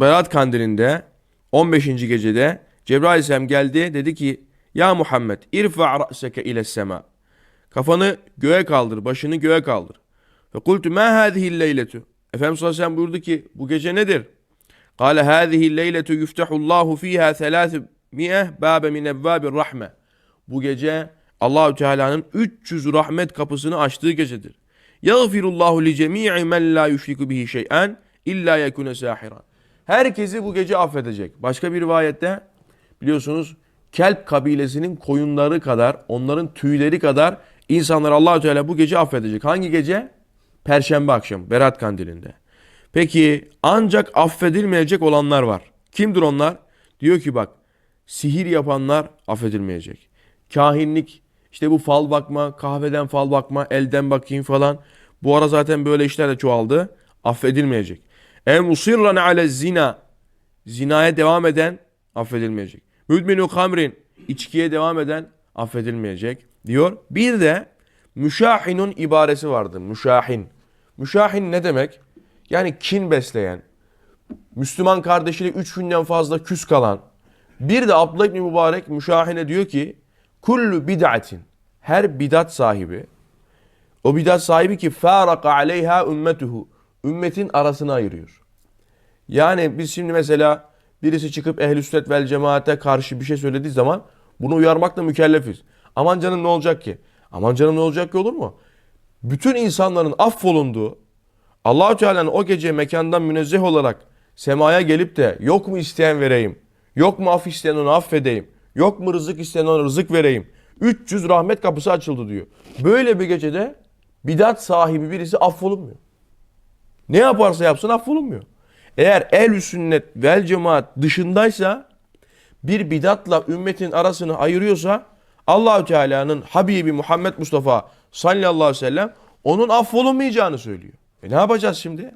Berat kandilinde 15. gecede Cebrail aleyhisselam geldi dedi ki Ya Muhammed irfa ra'seke ile sema. Kafanı göğe kaldır, başını göğe kaldır. Ve kultu ma hadihi leyletu. Efendimiz sallallahu buyurdu ki bu gece nedir? Kale hadihi leyletu yuftahullahu fiha 300 babe min evvabir rahme. Bu gece Allahü Teala'nın 300 rahmet kapısını açtığı gecedir. Yağfirullahu li cemii men la yüşriku bihi şey'en illa yekune sahiran. Herkesi bu gece affedecek. Başka bir rivayette biliyorsunuz Kelp kabilesinin koyunları kadar, onların tüyleri kadar insanlar Allahü Teala bu gece affedecek. Hangi gece? Perşembe akşamı Berat Kandili'nde. Peki ancak affedilmeyecek olanlar var. Kimdir onlar? Diyor ki bak sihir yapanlar affedilmeyecek. Kahinlik işte bu fal bakma, kahveden fal bakma, elden bakayım falan. Bu ara zaten böyle işler de çoğaldı. Affedilmeyecek. E musirran ale zina. Zinaya devam eden affedilmeyecek. Müdminu kamrin. içkiye devam eden affedilmeyecek diyor. Bir de müşahinun ibaresi vardı. Müşahin. Müşahin ne demek? Yani kin besleyen, Müslüman kardeşiyle üç günden fazla küs kalan. Bir de Abdullah İbni Mübarek müşahine diyor ki kullu bid'atin her bidat sahibi o bidat sahibi ki faraka aleyha ümmetuhu ümmetin arasını ayırıyor. Yani biz şimdi mesela birisi çıkıp ehl-i sünnet vel cemaate karşı bir şey söylediği zaman bunu uyarmakla mükellefiz. Aman canım ne olacak ki? Aman canım ne olacak ki olur mu? Bütün insanların affolunduğu Allahü Teala'nın o gece mekandan münezzeh olarak semaya gelip de yok mu isteyen vereyim? Yok mu af isteyen onu affedeyim? Yok mu rızık isteyen ona rızık vereyim? 300 rahmet kapısı açıldı diyor. Böyle bir gecede bidat sahibi birisi affolunmuyor. Ne yaparsa yapsın affolunmuyor. Eğer el sünnet vel cemaat dışındaysa bir bidatla ümmetin arasını ayırıyorsa Allahü Teala'nın Habibi Muhammed Mustafa sallallahu aleyhi ve sellem onun affolunmayacağını söylüyor. E ne yapacağız şimdi?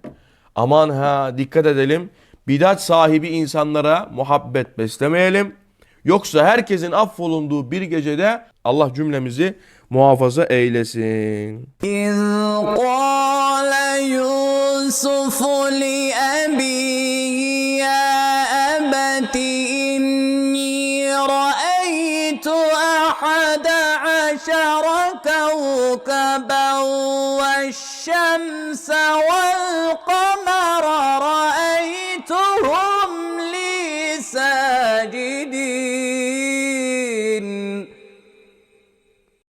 Aman ha dikkat edelim. Bidat sahibi insanlara muhabbet beslemeyelim. Yoksa herkesin affolunduğu bir gecede Allah cümlemizi muhafaza eylesin. İz Yusuf'u إني رأيت أحد عشر كوكبا والشمس والقمر رأيتهم لي ساجدين.